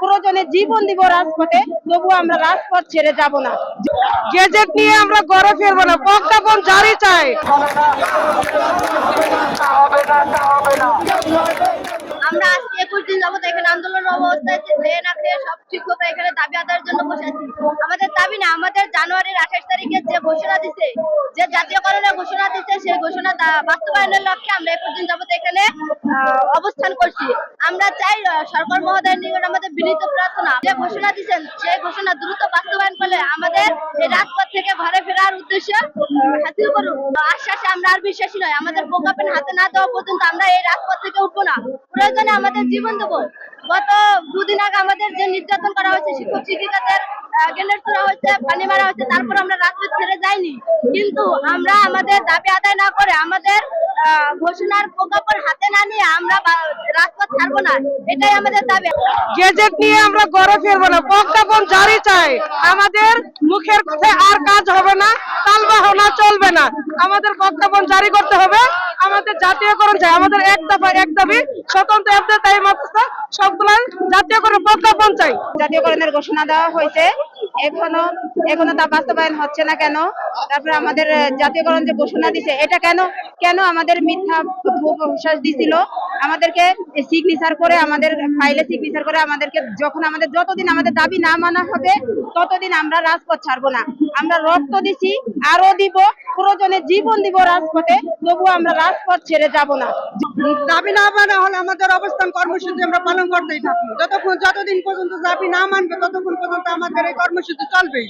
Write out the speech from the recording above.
প্রয়োজনে জীবন দিব রাজপথে তবু আমরা রাজপথ ছেড়ে যাব না। গেজেট নিয়ে আমরা ঘরে ফিরবো না প্রজ্ঞাপন জারি চাই। আমরা আজকে একুশ দিন যাবত এখানে আন্দোলন অবস্থায় সব মতো এখানে দাবি আদায়ের জন্য বসে আছি। আমাদের দাবি না, আমাদের জানুয়ারির আঠাশ তারিখে যে ঘোষণা দিছে, যে জাতীয়করণের ঘোষণা দিছে, সেই ঘোষণা বাস্তবায়নের লক্ষ্যে আমরা একুশ দিন যাবত এখানে অবস্থান করছি। আমরা চাই সরকার মহোদয়ের নিকট আমাদের বিনীত প্রার্থনা যে ঘোষণা দিচ্ছেন সেই ঘোষণা দ্রুত বাস্তবায়ন করলে আমাদের এই রাজপথ থেকে ঘরে ফেরার উদ্দেশ্য করুন আশ্বাসে আমরা আর বিশ্বাসী নয় আমাদের হাতে না দেওয়া পর্যন্ত আমরা এই রাজপথ থেকে উঠবো না। প্রয়োজনে আমাদের জীবন দেবো। গত দুদিন আগে আমাদের যে নির্যাতন করা হয়েছে, শিক্ষক শিক্ষিকাদের গেলের তোলা হয়েছে পানি মারা হয়েছে তারপর আমরা রাজপথ ছেড়ে যাইনি। কিন্তু আমরা আমাদের দাবি আদায় না করে আমাদের ঘোষণার প্রজ্ঞাপন হাতে না নিয়ে আমরা রাজপথ ছাড়বো না। এটাই আমাদের দাবি। গেজেট নিয়ে আমরা ঘরে ফিরবো না। প্রজ্ঞাপন জারি চাই। আমাদের মুখের কথায় আর কাজ হবে না তালবাহনা চলবে না। আমাদের প্রজ্ঞাপন জারি করতে হবে আমাদের জাতীয়করণ চাই। আমাদের এক দফা এক দাবি স্বতন্ত্র এফদের দাবি মাত্রা সবগুলো জাতীয়করণ প্রজ্ঞাপন চাই। জাতীয়করণের ঘোষণা দেওয়া হয়েছে। এখনও এখনও তা বাস্তবায়ন হচ্ছে না কেন? তারপরে আমাদের জাতীয়করণ যে ঘোষণা দিছে, এটা কেন কেন আমাদের মিথ্যা বিশ্বাস দিছিল? আমাদেরকে সিগনেচার করে, আমাদের ফাইলে সিগনেচার করে, আমাদেরকে যখন আমাদের, যতদিন আমাদের দাবি না মানা হবে, ততদিন আমরা রাজপথ ছাড়বো না। আমরা রক্ত দিছি, আরও দিব প্রয়োজনে জীবন দিব রাজপথে তবু আমরা রাজপথ ছেড়ে যাব না। দাবি না মানা হলে আমাদের অবস্থান কর্মসূচি আমরা পালন করতেই থাকব। যতক্ষণ, যতদিন পর্যন্ত দাবি না মানবে, ততক্ষণ পর্যন্ত আমাদের এই কর্মসূচি চলবেই।